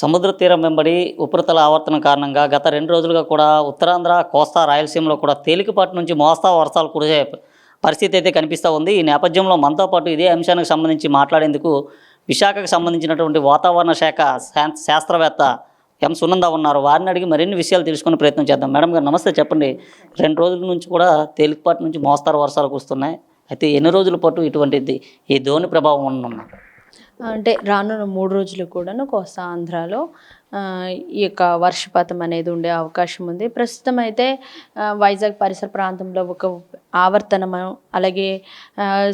సముద్ర తీరం వెంబడి ఉపరితల ఆవర్తనం కారణంగా గత రెండు రోజులుగా కూడా ఉత్తరాంధ్ర కోస్తా రాయలసీమలో కూడా తేలికపాటి నుంచి మోస్తా వర్షాలు కురిసే పరిస్థితి అయితే కనిపిస్తూ ఉంది. ఈ నేపథ్యంలో మనతో పాటు ఇదే అంశానికి సంబంధించి మాట్లాడేందుకు విశాఖకు సంబంధించినటువంటి వాతావరణ శాఖ శాస్త్రవేత్త ఎం. సునంద ఉన్నారు. వారిని అడిగి మరిన్ని విషయాలు తెలుసుకునే ప్రయత్నం చేద్దాం. మేడం గారు నమస్తే. చెప్పండి. రెండు రోజుల నుంచి కూడా తేలికపాటి నుంచి మోస్తారు వర్షాలు కురుస్తున్నాయి. అయితే ఎన్ని రోజుల పాటు ఇటువంటిది ఈ ధోని ప్రభావం ఉండనుంది? అంటే రానున్న మూడు రోజులు కూడాను కోస్తా ఆంధ్రాలో ఈ యొక్క వర్షపాతం అనేది ఉండే అవకాశం ఉంది. ప్రస్తుతం అయితే వైజాగ్ పరిసర ప్రాంతంలో ఒక ఆవర్తనము అలాగే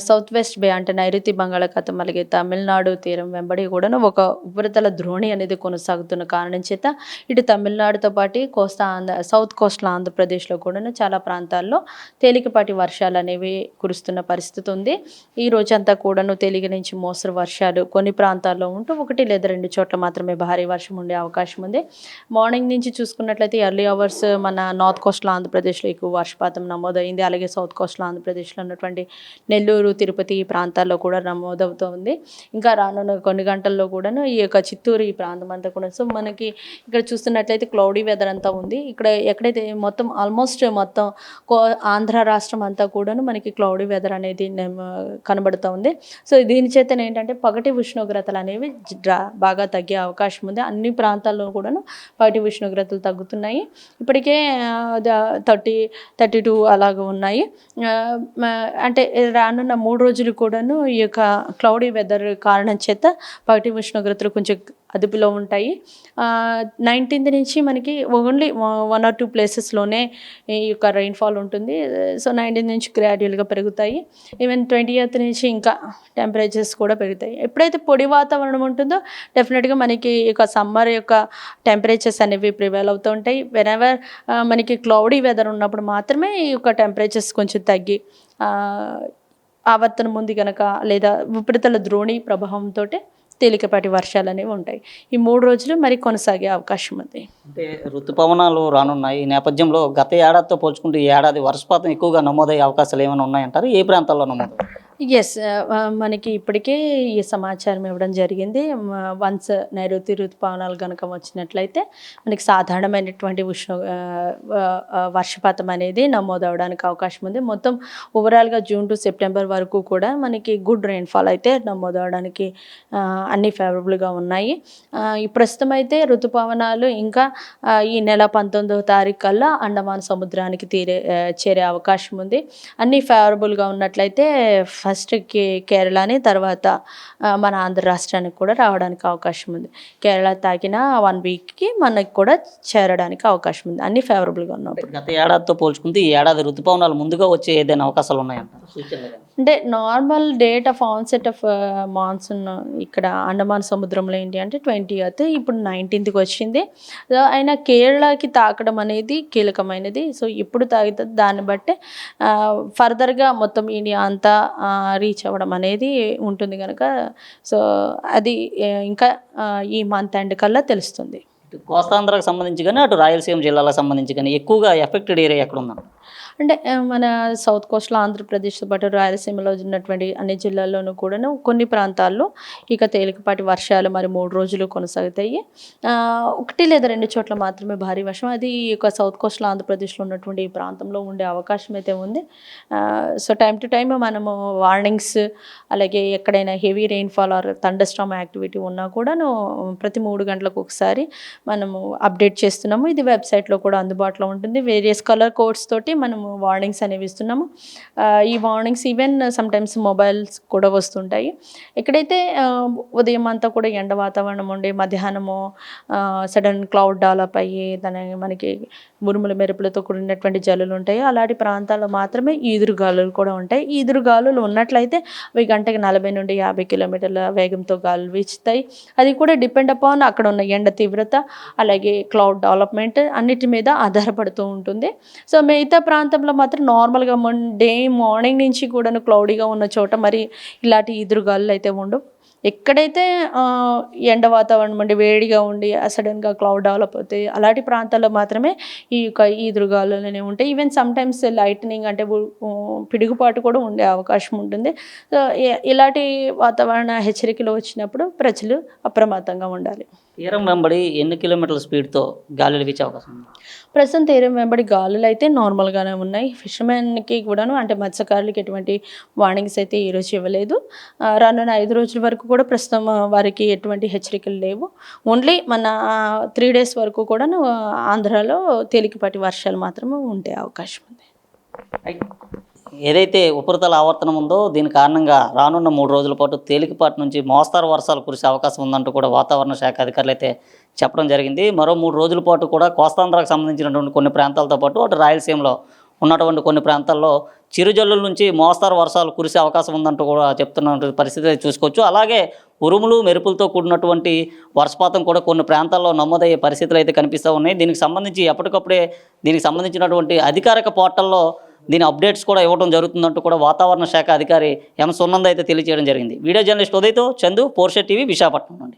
సౌత్ వెస్ట్ బే అంటే నైరుతి బంగాళాఖాతం అలాగే తమిళనాడు తీరం వెంబడి కూడాను ఒక ఉపరితల ద్రోణి అనేది కొనసాగుతున్న కారణం చేత ఇటు తమిళనాడుతో పాటు కోస్తా ఆంధ్ర సౌత్ కోస్టల్ ఆంధ్రప్రదేశ్లో కూడాను చాలా ప్రాంతాల్లో తేలికపాటి వర్షాలు అనేవి కురుస్తున్న పరిస్థితి ఉంది. ఈ రోజంతా కూడాను తేలిక నుంచి మోస్తరు వర్షాలు కొన్ని ప్రాంతాల్లో ఉంటూ ఒకటి లేదా రెండు చోట్ల మాత్రమే భారీ వర్షం ఉండే అవకాశం ఉంది. మార్నింగ్ నుంచి చూసుకున్నట్లయితే ఎర్లీ అవర్స్ మన నార్త్ కోస్టల్ ఆంధ్రప్రదేశ్లో ఎక్కువ వర్షపాతం నమోదైంది. అలాగే సౌత్ కోస్టల్ ఆంధ్రప్రదేశ్లో ఉన్నటువంటి నెల్లూరు తిరుపతి ఈ ప్రాంతాల్లో కూడా నమోదవుతోంది. ఇంకా రానున్న కొన్ని గంటల్లో కూడాను ఈ యొక్క చిత్తూరు ఈ ప్రాంతం అంతా కూడా సో మనకి ఇక్కడ చూస్తున్నట్లయితే క్లౌడీ వెదర్ అంతా ఉంది. ఇక్కడ ఎక్కడైతే మొత్తం ఆల్మోస్ట్ మొత్తం కో ఆంధ్ర రాష్ట్రం అంతా కూడాను మనకి క్లౌడీ వెదర్ అనేది కనబడుతూ ఉంది. సో దీని చేత ఏంటంటే పగటి ఉష్ణోగ్రతలు అనేవి బాగా తగ్గే అవకాశం ఉంది. అన్ని ప్రాంతాల్లో కూడాను పగటి ఉష్ణోగ్రతలు తగ్గుతున్నాయి. ఇప్పటికే థర్టీ థర్టీ టూ అలాగ ఉన్నాయి. అంటే రానున్న మూడు రోజులు కూడాను ఈ యొక్క క్లౌడీ వెదర్ కారణం చేత పగటి ఉష్ణోగ్రతలు కొంచెం అదుపులో ఉంటాయి. నైన్టీన్త్ నుంచి మనకి ఓన్లీ వన్ ఆర్ టూ ప్లేసెస్లోనే ఈ యొక్క రైన్ఫాల్ ఉంటుంది. సో నైన్టీన్త్ నుంచి గ్రాడ్యువల్గా పెరుగుతాయి. ఈవెన్ ట్వంటీ ఎయిత్ నుంచి ఇంకా టెంపరేచర్స్ కూడా పెరుగుతాయి. ఎప్పుడైతే పొడి వాతావరణం ఉంటుందో డెఫినెట్గా మనకి ఈ యొక్క సమ్మర్ యొక్క టెంపరేచర్స్ అనేవి ప్రివేల్ అవుతూ ఉంటాయి. వెనెవర్ మనకి క్లౌడీ వెదర్ ఉన్నప్పుడు మాత్రమే ఈ యొక్క టెంపరేచర్స్ కొంచెం తగ్గి ఆవర్తన ఆవర్తనం ఉంది కనుక లేదా ఉపరితల ద్రోణి ప్రభావంతో తేలికపాటి వర్షాలు అనేవి ఉంటాయి. ఈ మూడు రోజులు మరి కొనసాగే అవకాశం ఉంది. అంటే ఋతుపవనాలు రానున్నాయి. ఈ నేపథ్యంలో గత ఏడాదితో పోల్చుకుంటే ఈ ఏడాది వర్షపాతం ఎక్కువగా నమోదయ్యే అవకాశాలు ఏమైనా ఉన్నాయంటారు? ఏ ప్రాంతాల్లో నమోదు ఎస్ uh, uh, మనకి ఇప్పటికే ఈ సమాచారం ఇవ్వడం జరిగింది. వన్స్ నైరుతి ఋతుపవనాలు కనుక వచ్చినట్లయితే మనకి సాధారణమైనటువంటి ఉష్ణ వర్షపాతం అనేది నమోదవడానికి అవకాశం ఉంది. మొత్తం ఓవరాల్గా జూన్ టు సెప్టెంబర్ వరకు కూడా మనకి గుడ్ రెయిన్ఫాల్ అయితే నమోదవడానికి అన్ని ఫేవరబుల్గా ఉన్నాయి. ప్రస్తుతం అయితే ఋతుపవనాలు ఇంకా ఈ నెల పంతొమ్మిదవ తారీఖు కల్లా అండమాన్ సముద్రానికి తీరే చేరే అవకాశం ఉంది. అన్ని ఫేవరబుల్గా ఉన్నట్లయితే ఫస్ట్ కే కేరళని తర్వాత మన ఆంధ్ర రాష్ట్రానికి కూడా రావడానికి అవకాశం ఉంది. కేరళ తాకిన వన్ వీక్కి మనకి కూడా చేరడానికి అవకాశం ఉంది. అన్ని ఫేవరబుల్గా ఉన్నప్పుడు. గత ఏడాదితో పోల్చుకుంటే ఈ ఏడాది ఋతుపవనాలు ముందుగా వచ్చే ఏదైనా అవకాశాలు కానీ. అంటే normal date of onset of monsoon ఇక్కడ అండమాన్ సముద్రంలో ఏంటి అంటే ట్వంటీ ఎయిత్ ఇప్పుడు నైన్టీన్త్కి వచ్చింది. అయినా కేరళకి తాకడం అనేది కీలకమైనది. సో ఎప్పుడు తాగుతుంది దాన్ని బట్టి ఫర్దర్గా మొత్తం ఇండియా అంతా రీచ్ అవ్వడం అనేది ఉంటుంది కనుక సో అది ఇంకా ఈ మంత్ ఎండ్ కల్లా తెలుస్తుంది. కోస్తాంధ్రకు సంబంధించి కానీ అటు రాయలసీమ జిల్లాలకు సంబంధించి కానీ ఎక్కువగా ఎఫెక్టెడ్ ఏరియా ఎక్కడ ఉందండి? అంటే మన సౌత్ కోస్ట్లో ఆంధ్రప్రదేశ్తో పాటు రాయలసీమలో ఉన్నటువంటి అన్ని జిల్లాల్లోనూ కూడాను కొన్ని ప్రాంతాల్లో ఇక తేలికపాటి వర్షాలు మరి మూడు రోజులు కొనసాగుతాయి. ఒకటి లేదా రెండు చోట్ల మాత్రమే భారీ వర్షం. అది ఈ సౌత్ కోస్ట్లో ఆంధ్రప్రదేశ్లో ఉన్నటువంటి ఈ ప్రాంతంలో ఉండే అవకాశం అయితే ఉంది. సో టైం టు టైం మనము వార్నింగ్స్ అలాగే ఎక్కడైనా heavy rainfall or thunderstorm activity ఉన్నా కూడాను ప్రతి మూడు గంటలకు ఒకసారి మనము అప్డేట్ చేస్తున్నాము. ఇది వెబ్సైట్లో కూడా అందుబాటులో ఉంటుంది. వేరియస్ కలర్ కోడ్స్ తోటి మనము వార్నింగ్స్ అనేవి ఇస్తున్నాము. ఈ వార్నింగ్స్ ఈవెన్ సమ్టైమ్స్ మొబైల్స్ కూడా వస్తుంటాయి. ఎక్కడైతే ఉదయం అంతా కూడా ఎండ వాతావరణం ఉండి మధ్యాహ్నము సడన్ క్లౌడ్ డెవలప్ అయ్యి దాని మనకి ఉరుముల మెరుపులతో కూడినటువంటి జల్లులు ఉంటాయి. అలాంటి ప్రాంతాల్లో మాత్రమే ఈదురు గాలులు కూడా ఉంటాయి. ఈదురుగాలులు ఈదురు గాలులు ఉన్నట్లయితే అవి గంటకి నలభై నుండి యాభై కిలోమీటర్ల వేగంతో గాలులు వీచుతాయి. అది కూడా డిపెండ్ అపాన్ అక్కడ ఉన్న ఎండ తీవ్రత అలాగే క్లౌడ్ డెవలప్మెంట్ అన్నిటి మీద ఆధారపడుతూ ఉంటుంది. సో మిగతా ప్రాంతంలో మాత్రం నార్మల్గా డే మార్నింగ్ నుంచి కూడా క్లౌడీగా ఉన్న చోట మరి ఇలాంటి ఈదురుగాలు అయితే ఉండవు. ఎక్కడైతే ఎండ వాతావరణం ఉండి వేడిగా ఉండి సడన్గా క్లౌడ్ డెవలప్ అవుతాయి అలాంటి ప్రాంతాల్లో మాత్రమే ఈ యొక్క ఈదురుగాలు అనేవి ఉంటాయి. ఈవెన్ సమ్ టైమ్స్ లైట్నింగ్ అంటే పిడుగుపాటు కూడా ఉండే అవకాశం ఉంటుంది. సో, ఇలాంటి వాతావరణ హెచ్చరికలు వచ్చినప్పుడు ప్రజలు అప్రమత్తంగా ఉండాలి. తీరం వెంబడి ఎన్ని కిలోమీటర్ల స్పీడ్తో గాలులు వీచే అవకాశం ఉంది? ప్రస్తుతం తీరం వెంబడి గాలులు అయితే నార్మల్గానే ఉన్నాయి. ఫిషర్మెన్కి కూడాను అంటే మత్స్యకారులకి ఎటువంటి వార్నింగ్స్ అయితే ఈరోజు ఇవ్వలేదు. రానున్న ఐదు రోజుల వరకు కూడా ప్రస్తుతం వారికి ఎటువంటి హెచ్చరికలు లేవు. ఓన్లీ మన త్రీ డేస్ వరకు కూడా ఆంధ్రాలో తేలికపాటి వర్షాలు మాత్రమే ఉండే అవకాశం ఉంది. ఏదైతే ఉపరితల ఆవర్తనం ఉందో దీని కారణంగా రానున్న మూడు రోజుల పాటు తేలికపాటి నుంచి మోస్తారు వర్షాలు కురిసే అవకాశం ఉందంటూ కూడా వాతావరణ శాఖ అధికారులు అయితే చెప్పడం జరిగింది. మరో మూడు రోజుల పాటు కూడా కోస్తాంధ్రకు సంబంధించినటువంటి కొన్ని ప్రాంతాలతో పాటు అటు రాయలసీమలో ఉన్నటువంటి కొన్ని ప్రాంతాల్లో చిరుజల్లుల నుంచి మోస్తారు వర్షాలు కురిసే అవకాశం ఉందంటూ కూడా చెప్తున్న పరిస్థితి చూసుకోవచ్చు. అలాగే ఉరుములు మెరుపులతో కూడినటువంటి వర్షపాతం కూడా కొన్ని ప్రాంతాల్లో నమోదయ్యే పరిస్థితులు అయితే కనిపిస్తూ ఉన్నాయి. దీనికి సంబంధించి ఎప్పటికప్పుడే దీనికి సంబంధించినటువంటి అధికారిక పోర్టల్లో దీని అప్డేట్స్ కూడా ఇవ్వడం జరుగుతుందంటూ కూడా వాతావరణ శాఖ అధికారి ఎం సున్నంద అయితే తెలియజేయడం జరిగింది. వీడియో జర్నలిస్ట్ ఉదయతో చందు పోర్షెట్ టీవీ విశాఖపట్నం నుండి.